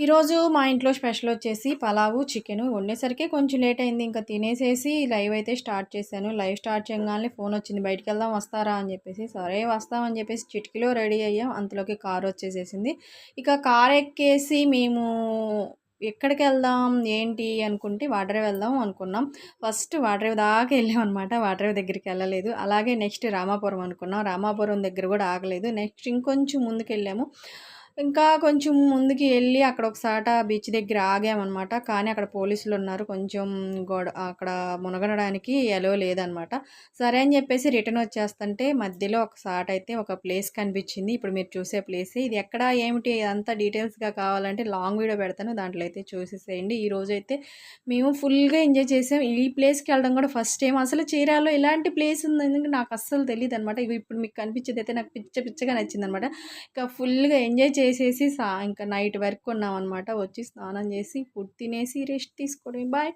ఈరోజు మా ఇంట్లో స్పెషల్ వచ్చేసి పలావు చికెను వండేసరికి కొంచెం లేట్ అయింది. ఇంకా తినేసేసి లైవ్ అయితే స్టార్ట్ చేశాను. లైవ్ స్టార్ట్ చేయగానే ఫోన్ వచ్చింది బయటికి వెళ్దాం వస్తారా? అని చెప్పేసి. సరే వస్తామని చెప్పేసి చిటికీలో రెడీ అయ్యాం. అంతలోకి కార్ వచ్చేసేసింది. ఇక కార్ ఎక్కేసి మేము ఎక్కడికి వెళ్దాం ఏంటి అనుకుంటే వాటర్ వెళ్దాం అనుకున్నాం. ఫస్ట్ వాటర్ దాకా వెళ్ళాం అనమాట దగ్గరికి వెళ్ళలేదు. అలాగే నెక్స్ట్ రామాపురం అనుకున్నాం. రామాపురం దగ్గర కూడా ఆగలేదు. నెక్స్ట్ ఇంకొంచెం ముందుకు వెళ్ళాము. ఇంకా కొంచెం ముందుకి వెళ్ళి అక్కడ ఒకసాట బీచ్ దగ్గర ఆగామన్నమాట. కానీ అక్కడ పోలీసులు ఉన్నారు. కొంచెం గొడ అక్కడ మునగడడానికి ఎలో లేదనమాట సరే అని చెప్పేసి రిటర్న్ వచ్చేస్తుంటే మధ్యలో ఒకసాట అయితే ఒక ప్లేస్ కనిపించింది. ఇప్పుడు మీరు చూసే ప్లేస్ ఇది ఎక్కడ? ఏమిటి? అంతా డీటెయిల్స్గా కావాలంటే లాంగ్ వీడియో పెడతాను. దాంట్లో అయితే చూసేసేయండి. ఈ రోజు అయితే మేము ఫుల్గా ఎంజాయ్ చేసాం. ఈ ప్లేస్కి వెళ్ళడం కూడా ఫస్ట్ టైం అసలు చీరాలో ఇలాంటి ప్లేస్ ఉంది? నాకు అస్సలు తెలియదు అనమాట ఇప్పుడు మీకు కనిపించేది అయితే నాకు పిచ్చ పిచ్చగా నచ్చింది అనమాట ఇంకా ఫుల్గా ఎంజాయ్ చేసేసి సా ఇంకా నైట్ వరకు ఉన్నాం అనమాట వచ్చి స్నానం చేసి ఫుడ్ తినేసి రెస్ట్ తీసుకొని బాయ్